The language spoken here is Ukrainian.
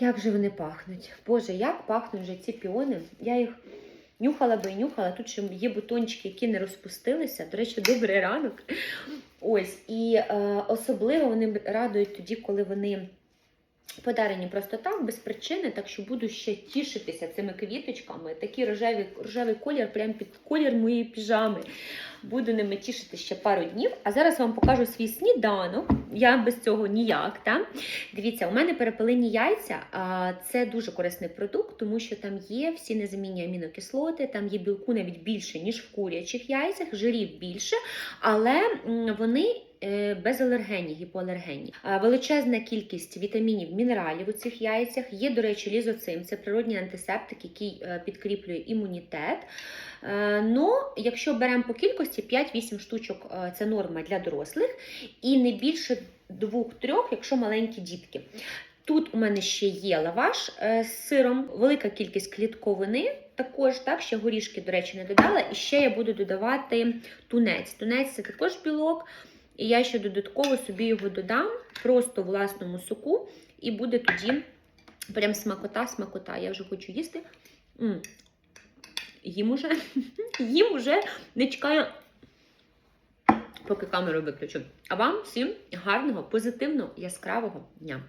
Як же вони пахнуть? Боже, як пахнуть вже ці піони. Я їх нюхала би і нюхала. Тут ще є бутончики, які не розпустилися. До речі, добрий ранок. Ось, і е, особливо вони радують тоді, коли вони подарені просто так, без причини, так що буду ще тішитися цими квіточками. Такий рожевий, рожевий колір, прям під колір моєї піжами. Буду ними тішити ще пару днів. А зараз вам покажу свій сніданок. Я без цього ніяк. Та? Дивіться, у мене перепелині яйця. Це дуже корисний продукт, тому що там є всі незамінні амінокислоти, там є білку навіть більше, ніж в курячих яйцях, жирів більше, але вони. е, Безалергенні, гіпоалергенні. Величезна кількість вітамінів, мінералів у цих яйцях. Є, до речі, лізоцим, це природній антисептик, який е, підкріплює імунітет. Е, Ну, якщо беремо по кількості 5-8 штучок е, це норма для дорослих, і не більше 2-3, якщо маленькі дітки. Тут у мене ще є лаваш е, з сиром, велика кількість клітковини. Також так, ще горішки, до речі, не додала. І ще я буду додавати тунець. Тунець це також білок. І я ще додатково собі його додам просто в власному соку, і буде тоді прям смакота-смакота. Я вже хочу їсти. М. Їм уже, їм уже не чекаю, поки камеру виключу. А вам всім гарного, позитивного, яскравого дня!